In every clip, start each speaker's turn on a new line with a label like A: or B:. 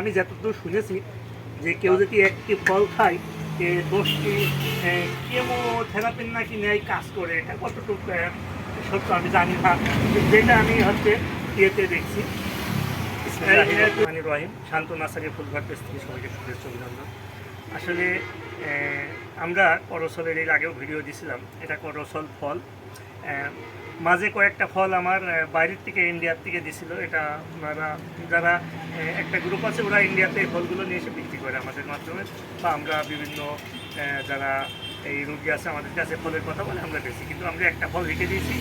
A: আমি যতদূর শুনেছি যে কেউ যদি একটি ফল খায় যে দোষটি কেমোথেরাপির নাকি নেয় কাজ করে, এটা কতটুকু সত্য আমি জানি না। যেটা আমি হচ্ছে ইয়েতে দেখছি। রহিম শান্ত নাসারি ফুলঘাট থেকে সবাইকে শুভেচ্ছা, অভিনন্দন। আসলে আমরা করসলের এর আগেও ভিডিও দিছিলাম। এটা করসল ফল। মাঝে কয়েকটা ফল আমার বাইরের থেকে ইন্ডিয়ার থেকে দিছিল। এটা ওনারা যারা একটা গ্রুপ আছে, ওরা ইন্ডিয়াতে এই ফলগুলো নিয়ে এসে বিক্রি করে আমাদের মাধ্যমে। বা আমরা বিভিন্ন যারা এই রুগী আছে আমাদের কাছে ফলের কথা বলে, আমরা বেশি। কিন্তু আমরা একটা ফল রেখে দিয়েছি।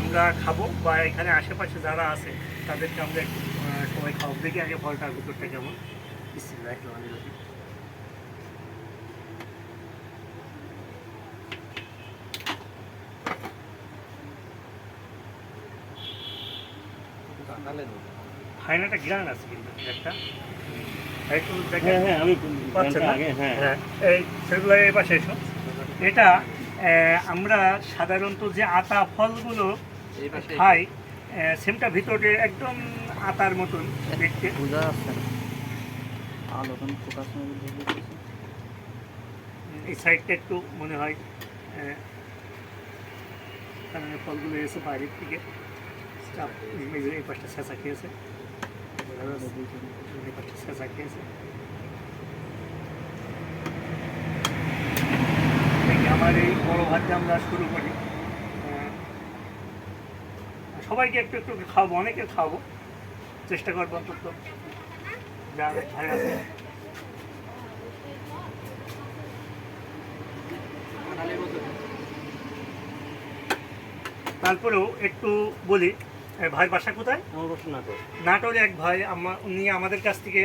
A: আমরা খাব বা এখানে আশেপাশে যারা আছে, তাদেরকে আমরা সবাই খাব দেখি আগে ফলটার ভিতরটা কেমন। বিসমিল্লাহির রহমানির রহিম। ফাইনাটা গ্রান আছে কিন্তু একটা একটু দেখেন
B: হ্যাঁ হ্যাঁ আমি
A: পাচ্ছেন না?
B: আগে হ্যাঁ
A: হ্যাঁ এই পাশে এসো। এটা আহ, আমরা সাধারণত যে আতা ফলগুলো খাই সেমটা ভিতরে একদম আতার মতন দেখতে।
C: বোঝা যাচ্ছে
A: এই সাইডটা একটু মনে হয় আহ, কারণ ফলগুলো এসে বাইরের থেকে চাপ এই পাশটা ছেঁচা খেয়েছে এই পাশটা ছেঁচা আমার এই বড় ভাতটা আমরা শুরু করি। সবাইকে একটু একটু খাওয়াবো, অনেকে খাওয়াবো। চেষ্টা করব অন্তত। তারপরেও একটু বলি ভাইয়ের বাসা কোথায়?
B: আমার
A: নাটোরে এক ভাই উনি আমাদের কাছ থেকে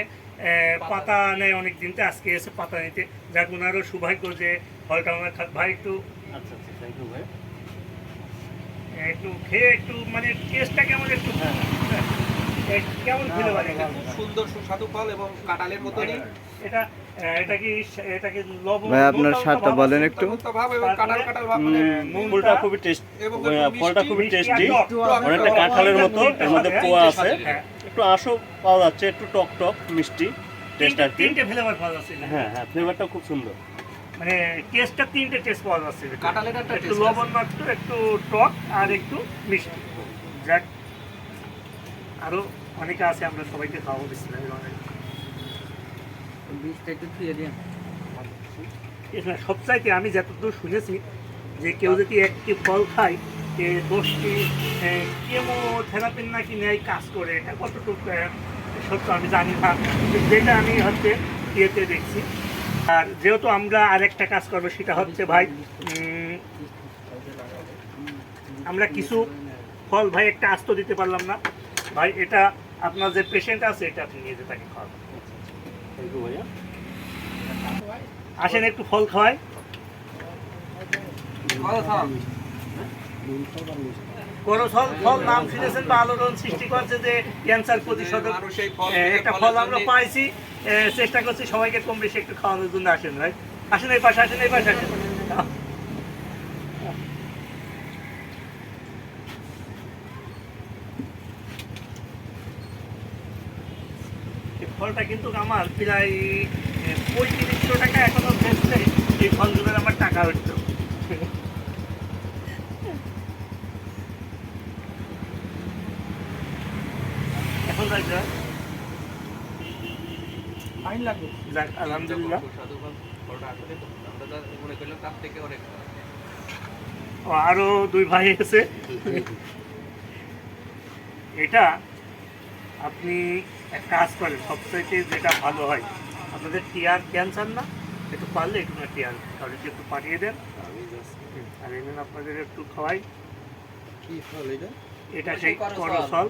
A: পাতা নেয় অনেক দিন তো আজকে এসে পাতা নিতে। যাক ওনারও সৌভাগ্য যে ফলটা আমার ভাই একটু
B: আচ্ছা আচ্ছা থ্যাংক ইউ ভাই।
A: একটু খেয়ে একটু মানে টেস্টটা কেমন একটু?
B: হ্যাঁ।
A: কেমন খেলে পারে
D: খুব সুন্দর সুস্বাদু ফল এবং কাঁঠালের মতনই
A: এটা এটা কি এটা কি লবণ?
C: ভাই, আপনার স্বাদটা বলেন একটু।
D: মানে
B: ফুলটা খুবই টেস্ট ফলটা খুবই টেস্টি।
A: টক, টক,
B: অনেকটা কাঁঠালের মতো এর মধ্যে পোয়া আছে।
A: হ্যাঁ।
B: একটু আশও পাওয়া যাচ্ছে একটু টক টক মিষ্টি টেস্ট
A: তিনটে
B: আর
A: তিনটে ফ্লেভার পাওয়া যাচ্ছে
B: হ্যাঁ হ্যাঁ ফ্লেভারটা খুব সুন্দর।
A: মানে টেস্টটা তিনটে টেস্ট পাওয়া যাচ্ছে
D: কাঁঠালের একটা
A: একটু লবণ মাত্র একটু টক আর একটু মিষ্টি। যাক আরও অনেকে আছে আমরা সবাইকে খাওয়াবো বিসমিল্লাহির রহমানির।
C: বীজটা
A: সবচাইতে আমি যতদূর শুনেছি যে কেউ যদি একটি ফল খায় যে দোষটি কেমোথেরাপির নাকি নেয় কাজ করে, এটা কতটুকু সত্য আমি জানি না। যেটা আমি হচ্ছে ইয়েতে দেখছি। আর যেহেতু আমরা আরেকটা কাজ করব, সেটা হচ্ছে ভাই আমরা কিছু ফল ভাই, একটা আস্ত দিতে পারলাম না। ভাই, এটা আপনার যে পেশেন্ট আছে, এটা আপনি নিয়ে যে তাকে
B: থ্যাংক ইউ ভাইয়া।
A: আসেন একটু ফল খাওয়াই। করসল ফল নাম শুনেছেন বা আলোড়ন সৃষ্টি করছে যে ক্যান্সার প্রতিষেধক একটা ফল আমরা পাইছি চেষ্টা করছি সবাইকে কম বেশি একটু খাওয়ানোর জন্য আসেন ভাই। আসেন এই পাশে আসেন এই পাশে আসেন। ফলটা কিন্তু আমার প্রায় পঁয়ত্রিশশো টাকা এখনও বেচলে এই ফলগুলোর আমার টাকা হচ্ছে। এখন
D: ফাইন লাগবে।
A: যাক আলহামদুলিল্লাহ। আরও দুই ভাই আছে এটা আপনি এক কাজ করেন সবথেকে যেটা ভালো হয় আপনাদের টিয়ার ক্যান্সার না? একটু পারলে একটু না টিয়ার তাহলে একটু পাঠিয়ে দেন। আর এমন আপনাদের একটু খাওয়াই।
C: কি ফল এটা?
A: এটা সেই
D: করসল।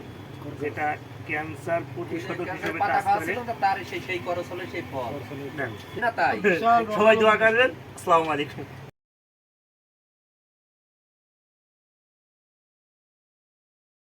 A: যেটা ক্যান্সার প্রতিষেধক হিসেবে কাজ করে।
D: তার সেই সেই করসলের সেই ফল। না তাই।
A: সবাই দোয়া করবেন। আসসালামু আলাইকুম।